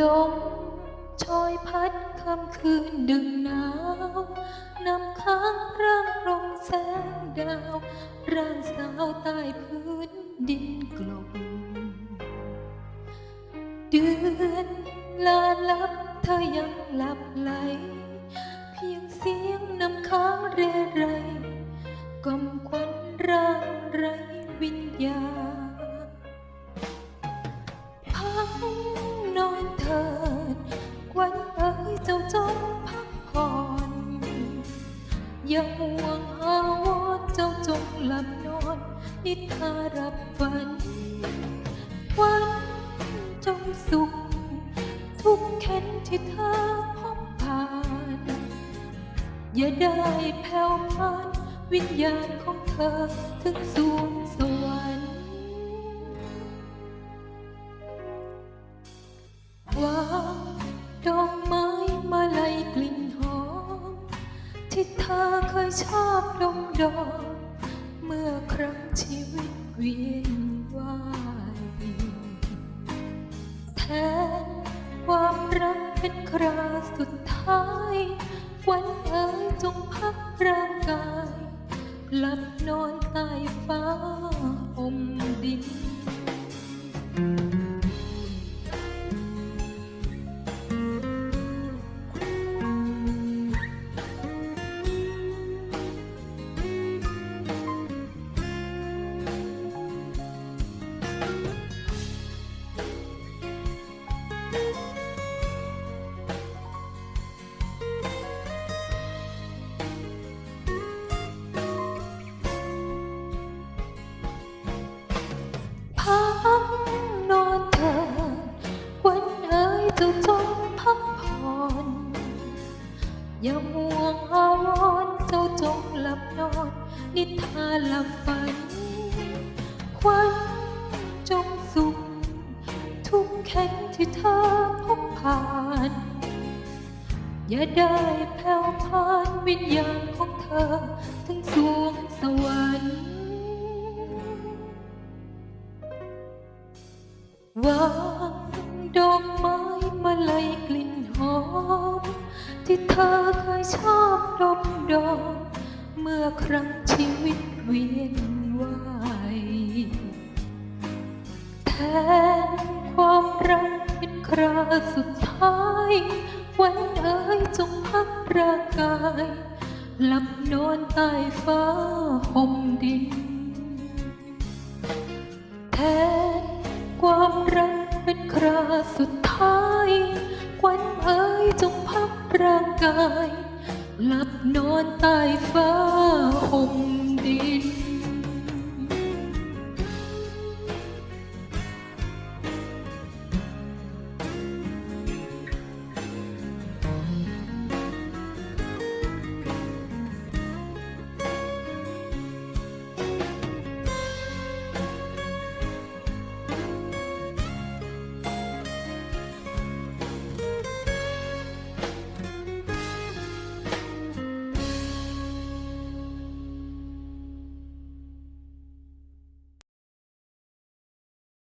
ลมโชยพัดคำคืนดึงหนาว นำค้างร่างตรงแสงดาว ร่างสาวใต้พื้นดินกลมเดือนลาลับเธอยังหลับไหล เพียงเสียงนำค้างเรไรกล่อมควันร่างไรวิญญาณ อย่าห่วงหาวอนเจ้าจงหลับนอนนิทารับฝัน วันจงสุข ทุกเข็นที่เธอพบผ่าน อย่าได้แผ่วพลันวิญญาณของเธอถึงสูงสวรรค์ ที่เธอเคยชอบดมดอมเมื่อครั้งชีวิตเวียนว่ายแทนความรักเป็นคราสุดท้าย วันเอ๋ยจงพักร่างกายหลับนอนใต้ฟ้าอมดิน อนเถิดวันเอ๋ยเจ้าจงพักผ่อนอย่าห่วงอาวรเจ้าจงหลับนอน นิทาหลับฝันควันจงสุขทุก แข็งที่เธอพบผ่าน อย่าได้แผ่วพานวิญญาณของเธอ ถึงสวงสวรรค์ วางดอกไม้มาลัยกลิ่นหอม ที่เธอเคยชอบดมดอมเมื่อครั้งชีวิตเวียนว่าย ร่างกายหลับนอนใต้ฟ้าห่มดิน แทนความรักเป็นคราสุดท้ายควันเอ้ยจงพักร่างกายหลับนอนใต้ฟ้าห่มดิน